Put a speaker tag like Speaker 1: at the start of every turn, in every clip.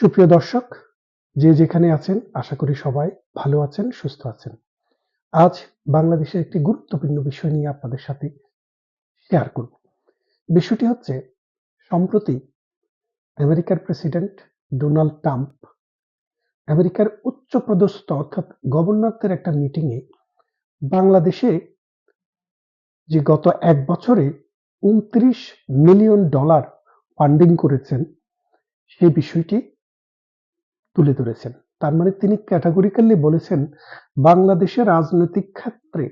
Speaker 1: সুপ্রিয় দর্শক, যে যেখানে আছেন, আশা করি সবাই ভালো আছেন, সুস্থ আছেন। আজ বাংলাদেশের একটি গুরুত্বপূর্ণ বিষয় নিয়ে আপনাদের সাথে শেয়ার করব। বিষয়টি হচ্ছে, সম্প্রতি আমেরিকার প্রেসিডেন্ট ডোনাল্ড ট্রাম্প আমেরিকার উচ্চপদস্থ অর্থাৎ গভর্নরদের একটা মিটিংয়ে বাংলাদেশে যে গত এক বছরে উনত্রিশ মিলিয়ন ডলার ফান্ডিং করেছেন, সেই বিষয়টি তুলে ধরেছেন। তার মানে তিনি ক্যাটাগরিক্যালি বলেছেন বাংলাদেশের রাজনৈতিক ক্ষেত্রে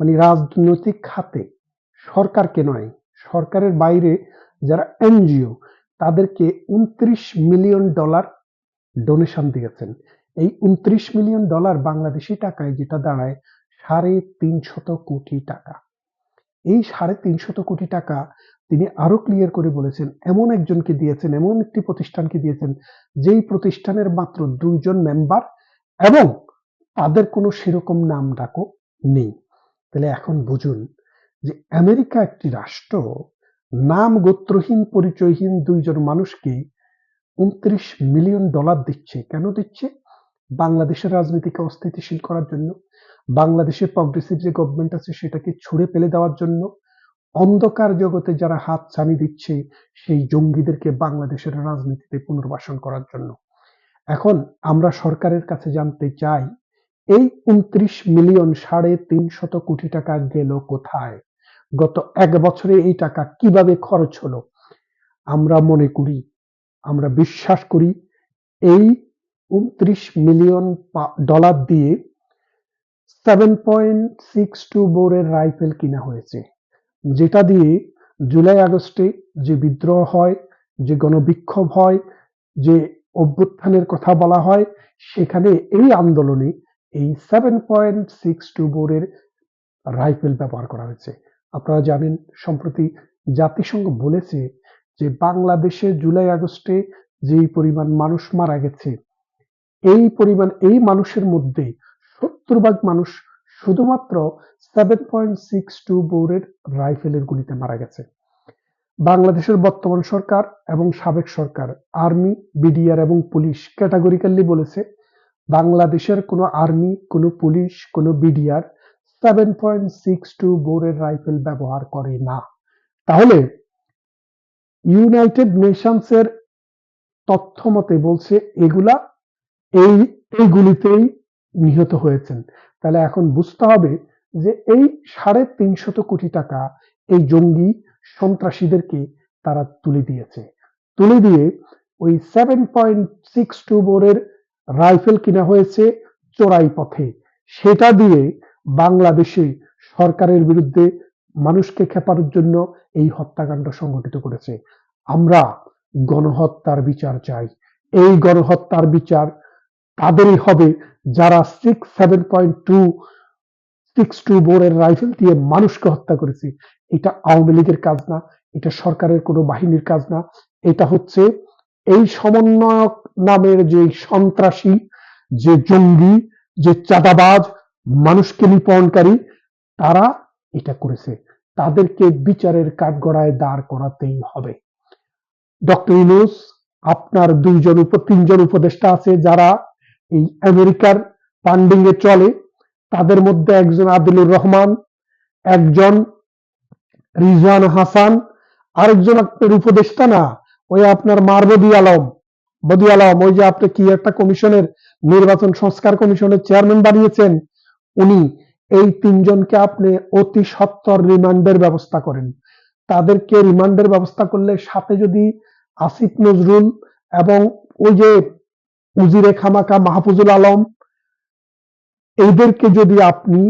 Speaker 1: মানে রাজনৈতিক খাতে সরকারকে নয়, সরকারের বাইরে যারা এনজিও, তাদেরকে উনত্রিশ মিলিয়ন ডলার ডোনেশন দিয়েছেন। এই উনত্রিশ মিলিয়ন ডলার বাংলাদেশি টাকায় যেটা দাঁড়ায় সাড়ে তিনশত কোটি টাকা। এই সাড়ে তিনশত কোটি টাকা তিনি আরও ক্লিয়ার করে বলেছেন, এমন একজনকে দিয়েছেন, এমন একটি প্রতিষ্ঠানকে দিয়েছেন, যেই প্রতিষ্ঠানের মাত্র দুইজন মেম্বার এবং তাদের কোনো সেরকম নাম ডাকও নেই। তাহলে এখন বুঝুন যে আমেরিকা একটি রাষ্ট্র, নাম গোত্রহীন, পরিচয়হীন দুইজন মানুষকে উনত্রিশ মিলিয়ন ডলার দিচ্ছে। কেন দিচ্ছে? বাংলাদেশের রাজনীতিকে অস্থিতিশীল করার জন্য, বাংলাদেশের প্রগ্রেসিভ যে গভর্নমেন্ট আছে সেটাকে ছুড়ে ফেলে দেওয়ার জন্য অন্ধকার জগতে যারা হাত ছানি দিচ্ছে, সেই জঙ্গিদেরকে বাংলাদেশের রাজনীতিতে পুনর্বাসন করার জন্য। এখন আমরা সরকারের কাছে জানতে চাই, এই উনত্রিশ মিলিয়ন সাড়ে তিনশত কোটি টাকা গেল কোথায়? গত এক বছরে এই টাকা কীভাবে খরচ হলো? আমরা মনে করি, আমরা বিশ্বাস করি, এই উনত্রিশ মিলিয়ন ডলার দিয়ে সেভেন পয়েন্ট সিক্স টু বোরের রাইফেল কিনা হয়েছে। যেটা দিয়ে জুলাই আগস্টে যে বিদ্রোহ হয়, যে গণবিক্ষোভ হয়, যে অভ্যুত্থানের কথা বলা হয়, সেখানে এই আন্দোলনে এই সেভেন পয়েন্ট সিক্স টু বোরের রাইফেল ব্যবহার করা হয়েছে। আপনারা জানেন, সম্প্রতি জাতিসংঘ বলেছে যে বাংলাদেশে জুলাই আগস্টে যেই পরিমাণ মানুষ মারা গেছে, এই পরিমাণ, এই মানুষের মধ্যে সত্তর ভাগ মানুষ শুধুমাত্র সেভেন পয়েন্ট সিক্স টু বোরের রাইফেলের গুলিতে মারা গেছে। বাংলাদেশের বর্তমান সরকার এবং সাবেক সরকার, আর্মি, বিডিআর এবং পুলিশ ক্যাটাগরিক্যালি বলেছে, বাংলাদেশের কোনো আর্মি, কোনো পুলিশ, কোনো BDR seven point six two বোরের rifle ব্যবহার করে না। তাহলে ইউনাইটেড নেশনসের তথ্য মতে বলছে, এগুলা এই এইগুলিতেই নিহত হয়েছেন। তাহলে এখন বুঝতে হবে যে এই সাড়ে তিনশত কোটি টাকা এই জঙ্গি সন্ত্রাসীদেরকে তারা তুলে দিয়েছে। তুলে দিয়ে ওই সেভেন পয়েন্ট সিক্স টু বোরের রাইফেল কিনা হয়েছে চোরাই পথে। সেটা দিয়ে বাংলাদেশে সরকারের বিরুদ্ধে মানুষকে খেপানোর জন্য এই হত্যাকাণ্ড সংগঠিত করেছে। আমরা গণহত্যার বিচার চাই। এই গণহত্যার বিচার তাদেরই হবে যারা six seven point two six two বোরের rifle দিয়ে মানুষকে হত্যা করেছে। এটা আওয়ামী লীগের কাজ না, এটা সরকারের কোনো বাহিনীর কাজ না। এটা হচ্ছে এই সমন্বয়ক নামের যে সন্ত্রাসী, যে জঙ্গি, যে চাঁদাবাজ, মানুষকে নিপণকারী তারা এটা করেছে। তাদেরকে বিচারের কাঠগড়ায় দাঁড় করাতেই হবে। ডক্টর ইনুস আপনার দুইজন উপ, তিনজন উপদেষ্টা আছে যারা এই আমেরিকার ফান্ডিং এ চলে। তাদের মধ্যে একজন আদিলুর রহমান, একজন রিজওয়ান হাসান, আরেকজন আপনার উপদেষ্টা না, ওই আপনার মারবদি আলম। বদি আলম, ওই যে আপনি কি একটা কমিশনের নির্বাচন সংস্কার কমিশনের চেয়ারম্যান বানিয়েছেন, উনি এই তিনজনকে আপনি অতি সত্তর রিমান্ডের ব্যবস্থা করেন। তাদেরকে রিমান্ডের ব্যবস্থা করলে সাথে যদি আসিফ নজরুল এবং ওই যে উজিরে খামাকা মাহফুজুল আলম, এদেরকে যদি আপনি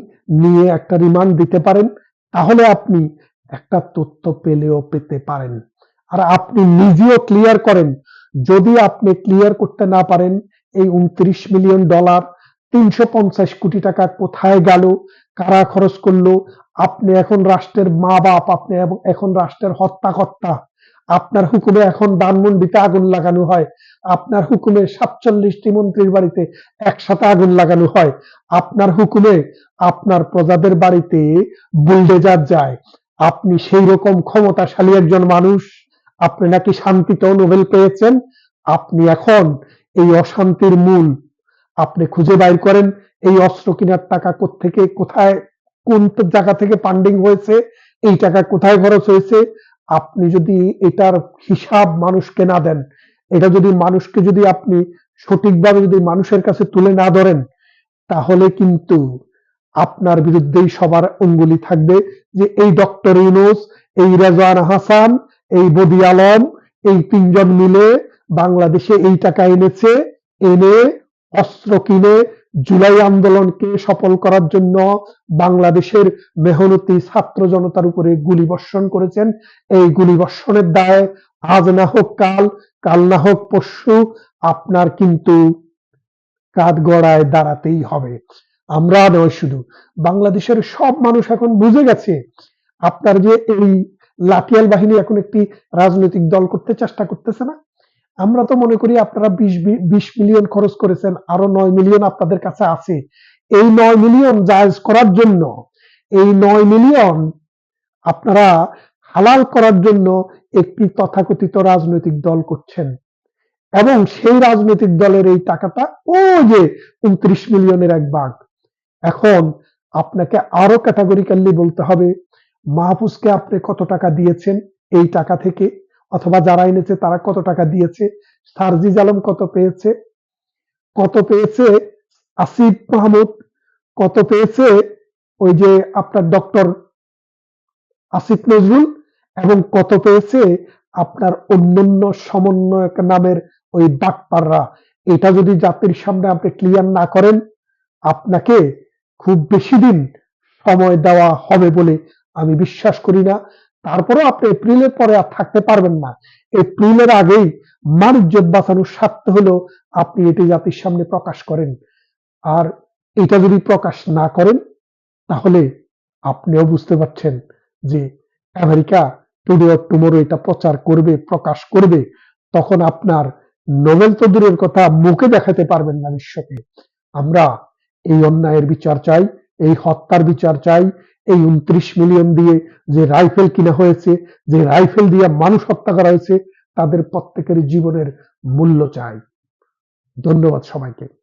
Speaker 1: নিয়ে একটা রিমান্ড দিতে পারেন, তাহলে আপনি একটা তথ্য পেলেও পেতে পারেন। আর আপনি নিজেও ক্লিয়ার করেন, যদি আপনি ক্লিয়ার করতে না পারেন, এই উনত্রিশ মিলিয়ন ডলার তিনশো পঞ্চাশ কোটি টাকা কোথায় গেল, কারা খরচ করল, আপনি এখন রাষ্ট্রের মা বাপ আপনি এখন রাষ্ট্রের হত্যাকর্তা আপনার হুকুমে এখন ধানমন্ডিতে আগুন লাগানো হয়। আপনার হুকুমে সাতচল্লিশটি মন্ত্রীর বাড়িতে একসাথে আগুন লাগানো হয়। আপনার হুকুমে আপনার প্রজাদের বাড়িতে বুলডেজার যায়। আপনি সেই রকম ক্ষমতাশালী একজন মানুষ। আপনি নাকি শান্তিতেও নোবেল পেয়েছেন? আপনি এখন এই অশান্তির মূল। আপনি খুঁজে বাইর করেন এই অস্ত্র কেনার টাকা থেকে কোথায়, কোন জায়গা থেকে ফান্ডিং হয়েছে? এই টাকা কোথায় খরচ হয়েছে? আপনি যদি এটার হিসাব মানুষকে না দেন, এটা যদি মানুষকে যদি আপনি সঠিকভাবে যদি মানুষের কাছে তুলে না ধরেন, তাহলে কিন্তু আপনার বিরুদ্ধেই সবার অঙ্গুলি থাকবে যে এই ডক্টর ইউনুস, এই রেজওয়ান হাসান, এই বদি আলম, এই তিনজন মিলে বাংলাদেশে এই টাকা এনেছে, এনে অস্ত্র কিনে জুলাই আন্দোলনকে সফল করার জন্য বাংলাদেশের মেহনতি ছাত্র জনতার উপরে গুলি বর্ষণ করেছেন। এই গুলি বর্ষণের দায় আজ না হোক কাল কাল না হোক পরশু আপনার কিন্তু কাঠ গড়ায় দাঁড়াতেই হবে। আমরা নয় শুধু, বাংলাদেশের সব মানুষ এখন বুঝে গেছে, আপনার যে এই লাঠিয়াল বাহিনী এখন একটি রাজনৈতিক দল করতে চেষ্টা করতেছে না আমরা তো মনে করি আপনারা বিশ বিশ মিলিয়ন খরচ করেছেন, আরও নয় মিলিয়ন আপনাদের কাছে আছে। এই নয় মিলিয়ন জায়জ করার জন্য, এই নয় মিলিয়ন আপনারা হালাল করার জন্য একটি তথাকথিত রাজনৈতিক দল করছেন। এবং সেই রাজনৈতিক দলের এই টাকাটা ও যে উনত্রিশ মিলিয়নের এক ভাগ এখন আপনাকে আরও ক্যাটাগরিক্যালি বলতে হবে, মাহফুজকে আপনি কত টাকা দিয়েছেন, এই টাকা থেকে অথবা যারা এনেছে, তারা কত টাকা দিয়েছে, সারজিজ আলম কত পেয়েছে কত পেয়েছে আসিফ মাহমুদ, কত পেয়েছে ওই যে আপনার ডক্টর আসিফ নজরুল, এবং কত পেয়েছে আপনার অন্যান্য সমন্বয়ক নামের ওই বাটপাররা এটা যদি জাতির সামনে আপনি ক্লিয়ার না করেন, আপনাকে খুব বেশি দিন সময় দেওয়া হবে বলে আমি বিশ্বাস করি না। তারপরেও আপনি এপ্রিলের পরে আর থাকতে পারবেন না। এপ্রিলের আগেই মানুষজন বাঁচানোর স্বার্থ হলো আপনি এটি জাতির সামনে প্রকাশ করেন। আর এটা যদি প্রকাশ না করেন, তাহলে আপনিও বুঝতে পারছেন যে আমেরিকা টুডে অর টুমোরো এটা প্রচার করবে, প্রকাশ করবে, তখন আপনার নোবেল তো দূরের কথা, মুখে দেখাতে পারবেন না বিশ্বকে। আমরা এই অন্যায়ের বিচার চাই, এই হত্যার বিচার চাই এই উনত্রিশ মিলিয়ন দিয়ে যে রাইফেল কিনা হয়েছে, যে রাইফেল দিয়ে মানুষ হত্যা করা হয়েছে, তাদের প্রত্যেকের জীবনের মূল্য চাই। ধন্যবাদ সবাইকে।